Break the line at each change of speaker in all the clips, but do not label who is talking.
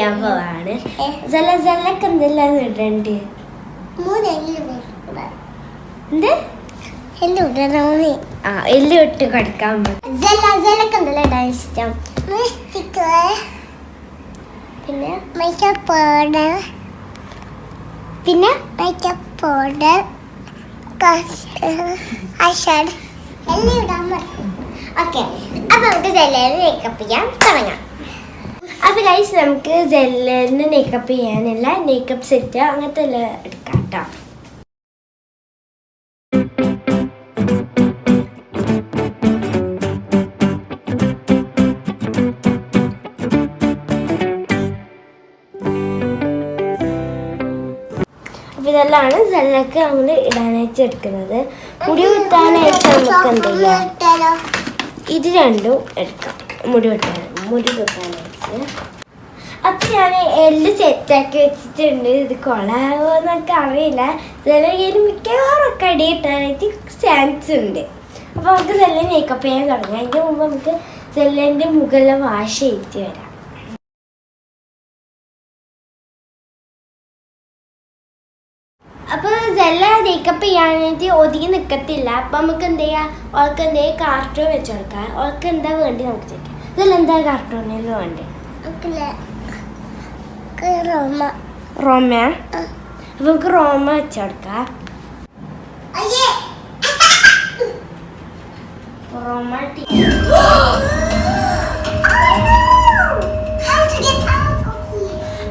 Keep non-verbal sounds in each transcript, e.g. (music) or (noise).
ചെയ്യാൻ പോവാണ്. ജല ജലക്ക് എന്തെല്ലാം ഇടണ്ട്? എന്ത്? ആ എല്ലു ഇട്ട് കൊടുക്കാൻ പറ്റും ജല ജലക്ക് എന്തെല്ലാം ഇടാൻ ഇഷ്ടം? പിന്നെ?
മേക്കപ്പ് പൗഡർ
പിന്നെ?
മേക്കപ്പ് പൗഡർ ഐഷാഡ് എല്ലാം ഇടാൻ പറ്റും
ഓക്കെ അപ്പൊ നമുക്ക് ജലയിൽ മേക്കപ്പ് ചെയ്യാൻ തുടങ്ങാം. അപ്പൊ ഗൈസ് നമുക്ക് ജെല്ലിന് മേക്കപ്പ് ചെയ്യാനുള്ള മേക്കപ്പ് സെറ്റ് അങ്ങനത്തെ എല്ലാം എടുക്കാം കേട്ടോ അപ്പൊ ഇതെല്ലാമാണ് ജെല്ലക്ക് നമ്മൾ ഇടാനായിട്ട് എടുക്കുന്നത്. മുടി കുത്താനായിട്ട് നമുക്ക് എന്ത് ഇത് രണ്ടും എടുക്കാം. മുടി വെട്ടാൻ മുടി വെട്ടാനായിട്ട്. അപ്പൊ ഞാൻ എല്ലാം സെറ്റാക്കി വെച്ചിട്ടുണ്ട്. ഇത് കൊളാവോ എന്നൊക്കെ അറിയില്ല. ഇതെല്ലാം മിക്കവാറും ഒക്കെ അടി കിട്ടാനായിട്ട് ചാൻസ് ഉണ്ട്. അപ്പൊ നമുക്ക് സെല്ലിൽ മേക്കപ്പ് ചെയ്യാൻ തുടങ്ങി. അതിന്റെ മുമ്പ് നമുക്ക് സെല്ലിന്റെ മുകളിലെ വാഷ് ചെയ്തിട്ട് വരാം. അപ്പൊ ജെല്ല മേക്കപ്പ് ചെയ്യാനായിട്ട് ഒതുങ്ങി നിക്കത്തില്ല. അപ്പൊ നമുക്ക് എന്ത് ചെയ്യാം? ഓൾക്ക് എന്ത് ചെയ്യാം കാർട്ടൂൺ വെച്ച് കൊടുക്കാം. ഓൾക്ക് എന്താ വേണ്ടി നമുക്ക് ചോദിക്കാം. ഇതെല്ലാം എന്താ കാർട്ടൂണിൽ വേണ്ടി
റോമ.
റോമ? അപ്പൊ നമുക്ക് റോമ
വെച്ചെടുക്കാം.
റോമ ടീ (gasps)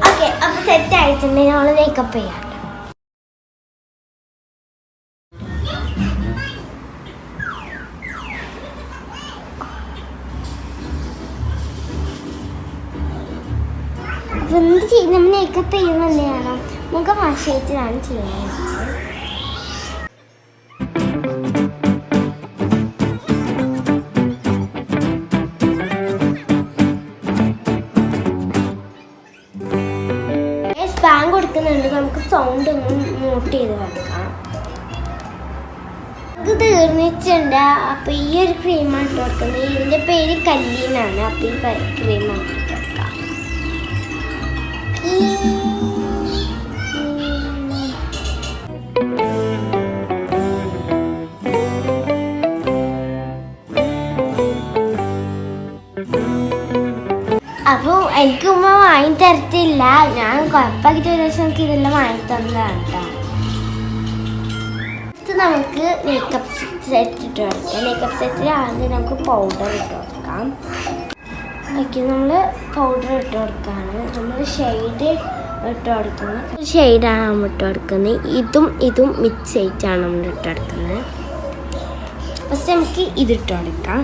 ഓക്കെ അപ്പൊ സെറ്റ് ആയിട്ടുണ്ടെങ്കിൽ നമ്മൾ മേക്കപ്പ് ചെയ്യാം. നമ്മൾ മേക്കപ്പ് എന്ത് ചെയ്യണം മുഖം ചെയ്തിട്ടാണ് ചെയ്യുന്നത് സ്പാൻ കൊടുക്കുന്നുണ്ട് നമുക്ക് സൗണ്ട് ഒന്നും നോട്ട് ചെയ്ത് കൊടുക്കാം ഇത് തീർന്നിട്ടുണ്ട് അപ്പൊ ഈ ഒരു ക്രീമാണ് ഇട്ട് കൊടുക്കുന്നത് ഇതിന്റെ പേര് കല്ലീനാണ് അപ്പൊ ഈ ക്രീമാണ് ഇട്ട് കൊടുക്കാം അപ്പോൾ എനിക്ക് ഉമ്മ വാങ്ങി തരത്തില്ല. ഞാൻ കുഴപ്പമാക്കിയിട്ട് ഒരു ദിവസം എനിക്ക് ഇതെല്ലാം വാങ്ങി തന്നതാണ് കേട്ടോ നമുക്ക് മേക്കപ്പ് സെറ്റ് ഇട്ട് കൊടുക്കാം മേക്കപ്പ് സെറ്റിൽ ആദ്യം നമുക്ക് പൗഡർ ഇട്ട് കൊടുക്കാം. ഓക്കെ നമ്മൾ പൗഡർ ഇട്ട് കൊടുക്കുകയാണ് നമ്മൾ ഷെയ്ഡ് ഇട്ട് കൊടുക്കുന്നത്. ഷെയ്ഡാണ് നമ്മൾ ഇട്ട് കൊടുക്കുന്നത്. ഇതും ഇതും മിക്സ് ആയിട്ടാണ് നമ്മൾ ഇട്ട് കൊടുക്കുന്നത്. ഫസ്റ്റ് നമുക്ക് ഇതിട്ട് കൊടുക്കാം.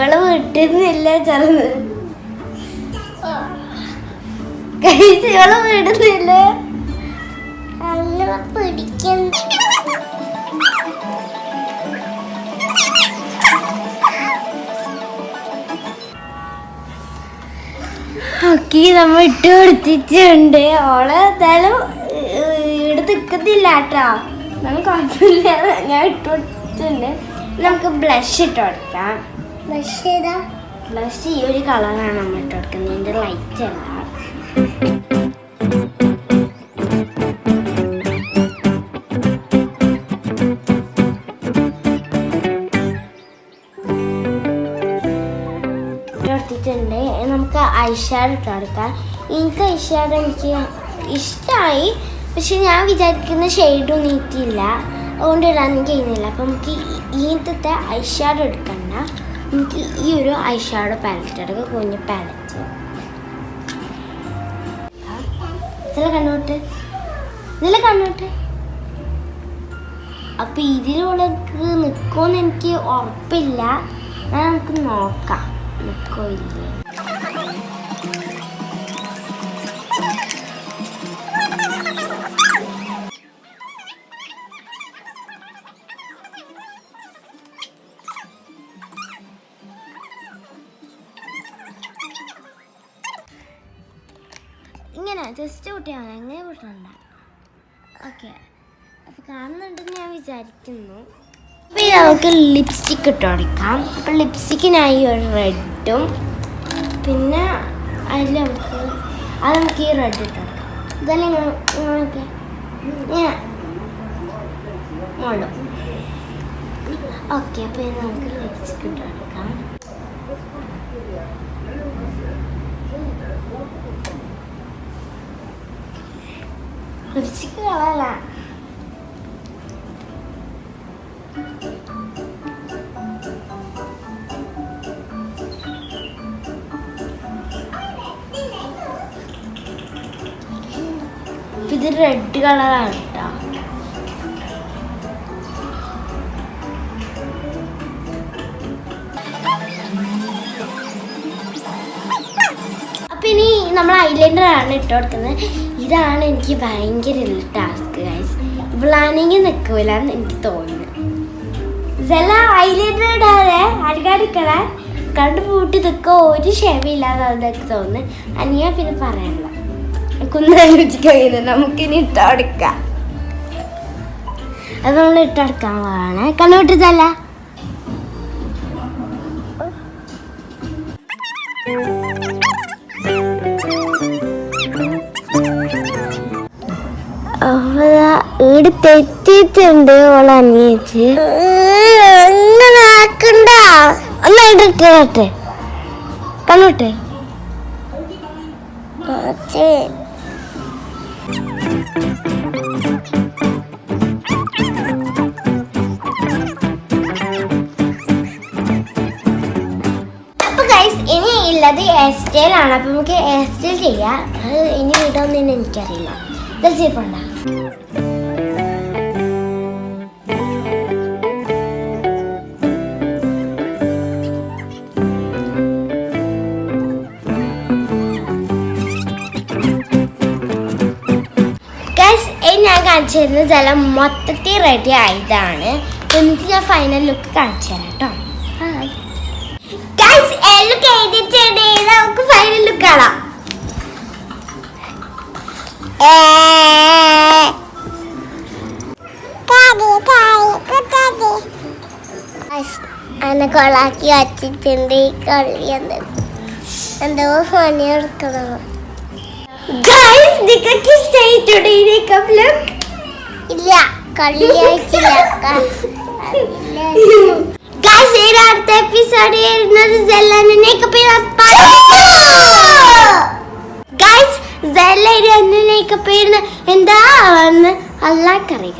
ഇവൾ വിട്ടുന്നില്ല ചെറുത്. ഇവൾ വിടുന്നില്ല.
അങ്ങനെ
ഓക്കെ ഇട്ട് കൊടുത്തിട്ടുണ്ട്. ഓൾ എന്തായാലും ഇവിടെ നിൽക്കുന്നില്ല കേട്ടോ. നമുക്ക് കുഴപ്പമില്ല. ഞാൻ ഇട്ട് കൊടുത്തിട്ടുണ്ട്. നമുക്ക് ബ്ലഷ് ഇട്ട് കൊടുക്കാം. ബ്ലഷ് ഈ ഒരു കളറാണ് നമ്മൾ ഇട്ട് കൊടുക്കുന്നത് ഇതിന്റെ ലൈറ്റ് അല്ല ഇട്ടിട്ടുണ്ട് നമുക്ക് ഐഷാഡ് ഇട്ട് കൊടുക്കാം. എനിക്ക് ഐഷാഡ് എനിക്ക് ഇഷ്ടമായി പക്ഷെ ഞാൻ വിചാരിക്കുന്ന ഷെയ്ഡും നീറ്റില്ല അതുകൊണ്ട് ഇടാൻ കഴിയുന്നില്ല. അപ്പം നമുക്ക് ഈന്തത്തെ ഐഷാഡ് എടുക്കണ്ട. നമുക്ക് ഈ ഒരു ഐഷാഡ് പാലറ്റ് അടക്കം കുഞ്ഞ് പാലറ്റ് ഇതിൽ കണ്ണോട്ട് ഇതിൽ കണ്ണോട്ട് അപ്പൊ ഇതിലൂടെ നിൽക്കുമെന്ന് എനിക്ക് ഉറപ്പില്ല. നമുക്ക് നോക്കാം. നിൽക്കോ ഇല്ലേ ജസ്റ്റ് കുട്ടിയാണ് അങ്ങനെ കൂട്ടണ്ട ഓക്കെ അപ്പോൾ കാണുന്നുണ്ടെന്ന് ഞാൻ വിചാരിക്കുന്നു. അപ്പോൾ നമുക്ക് ലിപ്സ്റ്റിക് ഇട്ട് കൊടുക്കാം അപ്പോൾ ലിപ്സ്റ്റിക്കിനായി ഒരു റെഡും പിന്നെ അതിൽ നമുക്ക് അത് നമുക്ക് ഈ റെഡ് ഇട്ട് കൊടുക്കാം. ഇതെല്ലാം ഇങ്ങനെയൊക്കെ. ഇങ്ങനെ. മുള്ളും ഓക്കെ അപ്പോൾ നമുക്ക് ലിപ്സ്റ്റിക് ഇട്ട് കൊടുക്കാം. ഇത് റെഡ് കളറാണ് കേട്ടോ അപ്പൊ ഇനി നമ്മൾ ഐലൈനർ ആണ് ഇട്ട് കൊടുക്കുന്നത്. ഇതാണ് എനിക്ക് ഭയങ്കര ടാസ്ക് ഗൈസ് പ്ലാനിങ് നിൽക്കൂല എന്ന് എനിക്ക് തോന്നുന്നു. ഇതെല്ലാം ഐലൈനർ ഇടാതെ കണ്ടു പൂട്ടി നിൽക്കുക ഒരു ക്ഷമയില്ലാതെ അതൊക്കെ തോന്നുന്നു. അനിയ പിന്നെ പറയാനുള്ള കുന്നാലോചിക്കാൻ നമുക്കിനി ഇട്ടടക്കാം അത് നമ്മൾ ഇട്ടെടുക്കാൻ പോവാണ്. കണ്ണുവിട്ടതല്ല ഈട് തെറ്റിയിട്ടുണ്ട് ഓളെ അനിയച്ച്
അങ്ങനെ ആക്കണ്ട.
കണ്ണുട്ടെ. ഇനി ഉള്ളത് ഹെയർ അപ്പൊ നമുക്ക് ഹെയർ സ്റ്റൈൽ ചെയ്യാം. അത് ഇനി ഇടാമെന്ന് എനിക്കറിയില്ല. ഇത് കാണിച്ചു തരുന്നത് ജലം മൊത്തത്തിൽ റെഡി ആയതാണ്. എന്നിട്ട് ഞാൻ ഫൈനൽ ലുക്ക് കാണിച്ചു തരാം കേട്ടോ നമുക്ക്
വച്ചിട്ടുണ്ട് ഈ കളി എന്ത് പണി എടുക്കണം
നിങ്ങൾക്ക് ഇഷ്ടമായിട്ടുണ്ട് ഈ മേക്കപ്പ് ലുക്ക്
ഇല്ല കളി അയച്ചില്ല
ഗൈസ് ഈ അടുത്ത എപ്പിസോഡ് വരുന്നത് സെല്ലനെ മേക്കപ്പ് ഗൈസ് സെല്ല എന്നെ മേക്കപ്പ് ചെയ്യുന്ന എന്താ വന്ന് അല്ലാക്കറി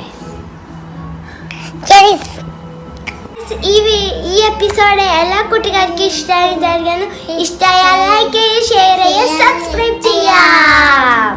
ഗൈസ് ഈ ഈ എപ്പിസോഡ് എല്ലാ കുട്ടികൾക്കും ഇഷ്ടമായി വിചാരിക്കുന്നു. ഇഷ്ടമായാൽ ലൈക്ക് ചെയ്യുക ഷെയർ ചെയ്യുക സബ്സ്ക്രൈബ് ചെയ്യാം